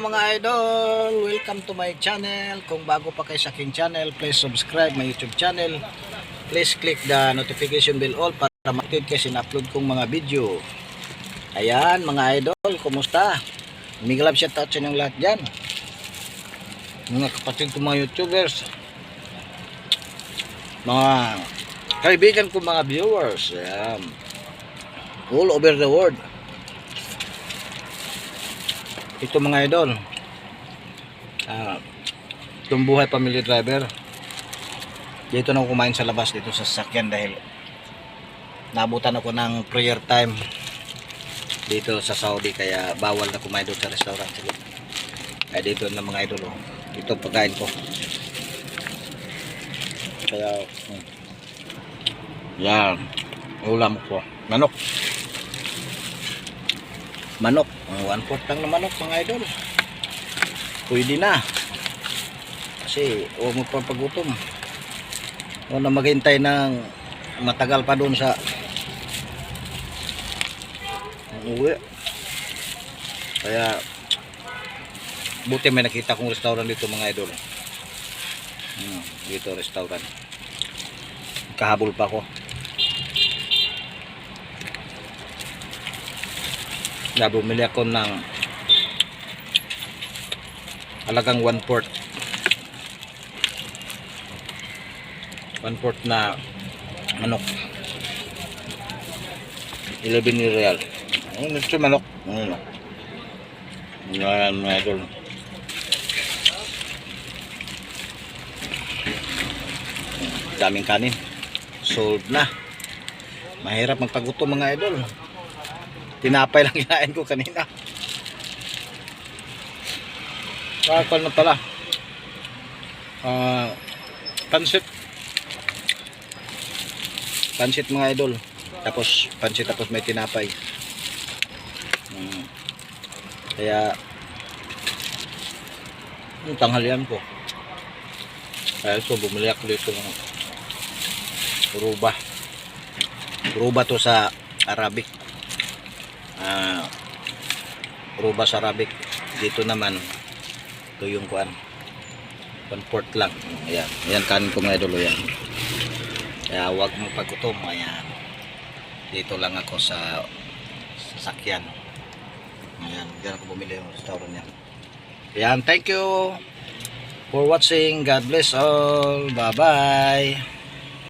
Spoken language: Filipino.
Mga idol, welcome to my channel. Kung bago pa kayo sa aking channel, please subscribe my YouTube channel. Please click the notification bell all para matid kayo sin-upload kong mga video. Ayan, mga idol, kumusta? Miglab shout out sa inyong lahat dyan. Mga kapatid ko mga YouTubers. Mga kaibigan ko mga viewers. Ayan. All over the world. Ito mga idol. Ah, itong buhay family driver. Dito na kumain sa labas dito sa sasakyan dahil nabutan ako ng prayer time dito sa Saudi kaya bawal na kumain doon sa restaurant. Kaya dito na mga idol. Oh. Ito pagkain ko. Kaya hmm. yan ulam ko. Manok. Manok. One fourth lang na manok mga idol. Pwede na. Kasi huwag mo pa pagutom. Huwag na maghintay ng matagal pa doon sa uwi. Kaya buti may nakita kong restaurant dito mga idol. Hmm, dito restaurant. Kahabol pa ako. Na bumili ako ng halagang 1 port 1 port na manok. 11 real. Ano ito manok. Ano yan mga idol. Daming kanin. Sold na. Mahirap magpagutom mga idol Tinapay lang kinain ko kanina. Kakal na pala. Ah, pansit. Pansit mga idol. Tapos pansit tapos may tinapay. Hmm. Kaya yung tanghalian ko. Kaya ito, bumili ako dito ng ruba. Ruba to sa Arabic ah Rubas Arabic dito naman ito yung kuan one port lang ayan ayan kanin ko mga idolo yan kaya huwag mo pagutom ayan. Dito lang ako sa sasakyan. Ayan dyan ako bumili yung restaurant yan ayan thank you for watching. God bless all. Bye bye